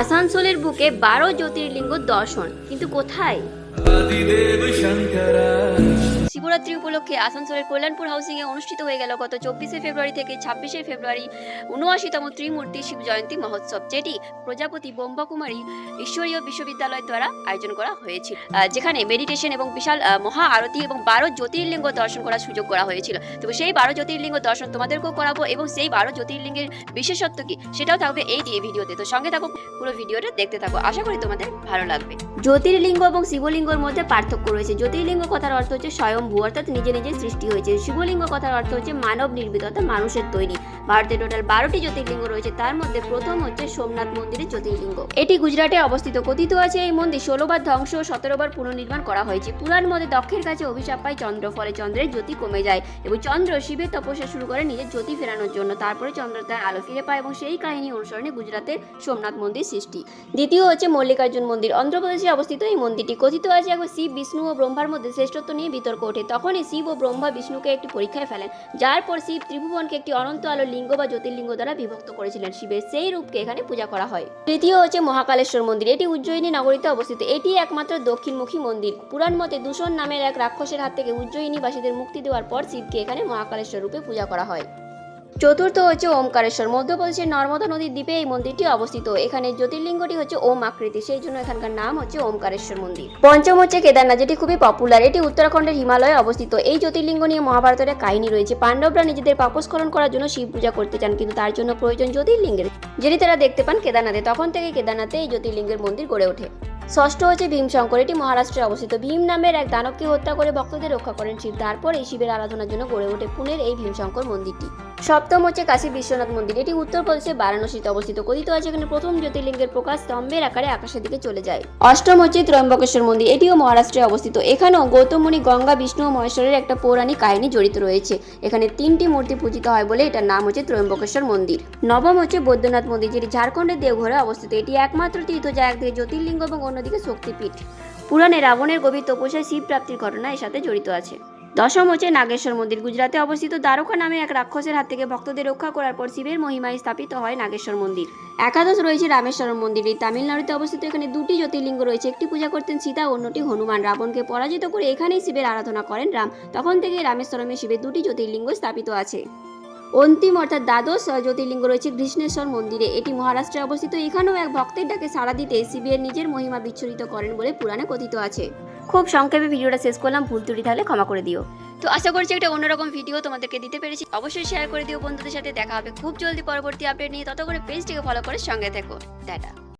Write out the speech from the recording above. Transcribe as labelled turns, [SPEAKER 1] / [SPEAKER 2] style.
[SPEAKER 1] আসানসোলের বুকে বারো জ্যোতির্লিঙ্গ দর্শন কিন্তু কোথায়? শিবরাত্রি উপলক্ষে আসানসোলের কল্যাণপুর হাউসিংয়ে অনুষ্ঠিত হয়ে গেল গত চব্বিশে ফেব্রুয়ারি থেকে ছাব্বিশে ফেব্রুয়ারি উনআশিতম ত্রিমূর্তি শিব জয়ন্তী মহোৎসব, যেটি প্রজাপতি ব্রহ্মকুমারী ঈশ্বরীয় বিশ্ববিদ্যালয় দ্বারা আয়োজন করা হয়েছিল। যেখানে মেডিটেশন এবং বিশাল মহা আরতি এবং বারো জ্যোতির্লিঙ্গ দর্শন করার সুযোগ করা হয়েছিল। তো সেই বারো জ্যোতির্লিঙ্গ দর্শন তোমাদেরকেও করাবো এবং সেই বারো জ্যোতির্লিঙ্গের বিশেষত্ব কি সেটাও থাকবে এই ভিডিওতে। তো সঙ্গে থাকো, পুরো ভিডিওটা দেখতে থাকো। আশা করি তোমাদের ভালো লাগবে। জ্যোতির্লিঙ্গ এবং শিবলিঙ্গর মধ্যে পার্থক্য রয়েছে। জ্যোতির্লিঙ্গ কথার অর্থ হচ্ছে স্বয়ংভূ অর্থাৎ নিজে নিজে সৃষ্টি হয়েছে। শিবলিঙ্গ কথার অর্থ হচ্ছে মানব নির্মিত অর্থাৎ মানুষের তৈরি। ভারতে টোটাল বারোটি জ্যোতির্লিঙ্গ রয়েছে, তার মধ্যে প্রথম হচ্ছে সোমনাথ মন্দিরের জ্যোতির্লিঙ্গ। এটি গুজরাটে অবস্থিত, কথিত আছে এই মন্দির ষোলোবার ধ্বংস ও সতেরোবার পুনর্নির্মাণ করা হয়েছে। পুরাণ মধ্যে দক্ষের কাছে অভিশাপ পায় চন্দ্র, ফলে চন্দ্রের জ্যোতি কমে যায় এবং চন্দ্র শিবের তপস্যা শুরু করে নিজের জ্যোতি ফেরানোর জন্য। তারপরে চন্দ্র তার আলো ফিরে পায় এবং সেই কাহিনী অনুসরণে গুজরাতের সোমনাথ মন্দির সৃষ্টি। দ্বিতীয় হচ্ছে মল্লিকার্জুন মন্দির। অন্ধ্রপ্রদেশে অবস্থিত এই মন্দিরটি, কথিত আছে একবার শিব, বিষ্ণু ও ব্রহ্মার মধ্যে শ্রেষ্ঠত্ব নিয়ে বিতর্ক ওঠে। তখনই শিব ও ব্রহ্মা বিষ্ণুকে একটি পরীক্ষায় ফেলেন। যার পর শিব ত্রিভুবনকে একটি অনন্ত আলো লিঙ্গ বা জ্যোতির্লিঙ্গ দ্বারা বিভক্ত করেছিলেন শিবের, সেই রূপকে এখানে পূজা করা হয়। তৃতীয় হচ্ছে মহাকালেশ্বর মন্দির। এটি উজ্জয়িনী নগরীতে অবস্থিত। এটি একমাত্র দক্ষিণমুখী মন্দির। পুরাণ মতে দূষণ নামের এক রাক্ষসের হাত থেকে উজ্জয়িনীবাসীদের মুক্তি দেওয়ার পর শিবকে এখানে মহাকালেশ্বর রূপে পূজা করা হয়। চতুর্থ হচ্ছে ওমকারেশ্বর। মধ্যপ্রদেশের নর্মদা নদীর দ্বীপে এই মন্দিরটি অবস্থিত। এখানে জ্যোতির্লিঙ্গটি হচ্ছে ওম আকৃতি, সেই জন্য এখানকার নাম হচ্ছে ওমকারেশ্বর মন্দির। পঞ্চম হচ্ছে কেদারনাথ, যেটি খুবই পপুলার এটি উত্তরাখণ্ডের হিমালয়ে অবস্থিত। এই জ্যোতির্লিঙ্গ নিয়ে মহাভারতের কাহিনী রয়েছে। পাণ্ডবরা নিজেদের পাপস্খলন করার জন্য শিব পূজা করতে চান, কিন্তু তার জন্য প্রয়োজন জ্যোতির্লিঙ্গের। যেটি তারা দেখতে পান কেদারনাথে, তখন থেকে কেদারনাথে এই জ্যোতির্লিঙ্গের মন্দির গড়ে ওঠে। ষষ্ঠ হচ্ছে ভীমশঙ্কর। এটি মহারাষ্ট্রে অবস্থিত। ভীম নামের এক দানবকে হত্যা করে ভক্তদের রক্ষা করেন শিব। তারপর এই শিবের আরাধনার জন্য গড়ে ওঠে পুনের এই ভীমশঙ্কর মন্দিরটি। সপ্তম হচ্ছে কাশী বিশ্বনাথ মন্দির। এটি উত্তরপ্রদেশের বারাণসীতে অবস্থিত। কথিত আছে এখানে প্রথম জ্যোতির্লিঙ্গের প্রকাশ স্তম্ভের আকারে আকাশের দিকে চলে যায়। অষ্টম হচ্ছে ত্রয়ম্বকেশ্বর মন্দির। এটিও মহারাষ্ট্রে অবস্থিত। এখানেও গৌতম মুনি গঙ্গা, বিষ্ণু ও মহেশ্বরের একটা পৌরাণিক কাহিনী জড়িত রয়েছে। এখানে তিনটি মূর্তি পূজিত হয় বলে এটার নাম হচ্ছে ত্রয়ম্বকেশ্বর মন্দির। নবম হচ্ছে বৈদ্যনাথ মন্দির, যেটি ঝাড়খণ্ডের দেওঘরে অবস্থিত। এটি একমাত্র তীর্থ যা একদিকে জ্যোতির্লিঙ্গ এবং অন্যদিকে শক্তিপীঠ। পুরাণে রাবণের গভীর তপস্যায় শিব প্রাপ্তির ঘটনা এর সাথে জড়িত আছে। দশম হচ্ছে নাগেশ্বর মন্দির। গুজরাতে অবস্থিত দ্বারকা নামে এক রাক্ষসের হাত থেকে ভক্তদের রক্ষা করার পর শিবের মহিমায় স্থাপিত হয় নাগেশ্বর মন্দির। একাদশ রয়েছে রামেশ্বরম মন্দির। এই তামিলনাড়ুতে অবস্থিত এখানে দুটি জ্যোতির্লিঙ্গ রয়েছে। একটি পূজা করতেন সীতা, অন্যটি হনুমান। রাবণকে পরাজিত করে এখানেই শিবের আরাধনা করেন রাম। তখন থেকে রামেশ্বরমে শিবের দুটি জ্যোতির্লিঙ্গ স্থাপিত আছে। অন্তিম অর্থাৎ দ্বাদশ জ্যোতির্লিঙ্গ রয়েছে কৃষ্ণেশ্বর মন্দিরে। এটি মহারাষ্ট্রে অবস্থিত। এখানেও এক ভক্তের ডাকে সাড়া দিতে শিবের নিজের মহিমা বিচ্ছুরিত করেন বলে পুরাণে কথিত আছে। খুব সংক্ষেপে ভিডিওটা শেষ করলাম। ভুল ত্রুটি তাহলে ক্ষমা করে দিও। তো আশা করছি একটা অন্যরকম ভিডিও তোমাদেরকে দিতে পেরেছি। অবশ্যই শেয়ার করে দিও বন্ধুদের সাথে। দেখা হবে খুব জলদি পরবর্তী আপডেট নিয়ে। তত করে পেজটিকে ফলো করে সঙ্গে থেকো। টাটা।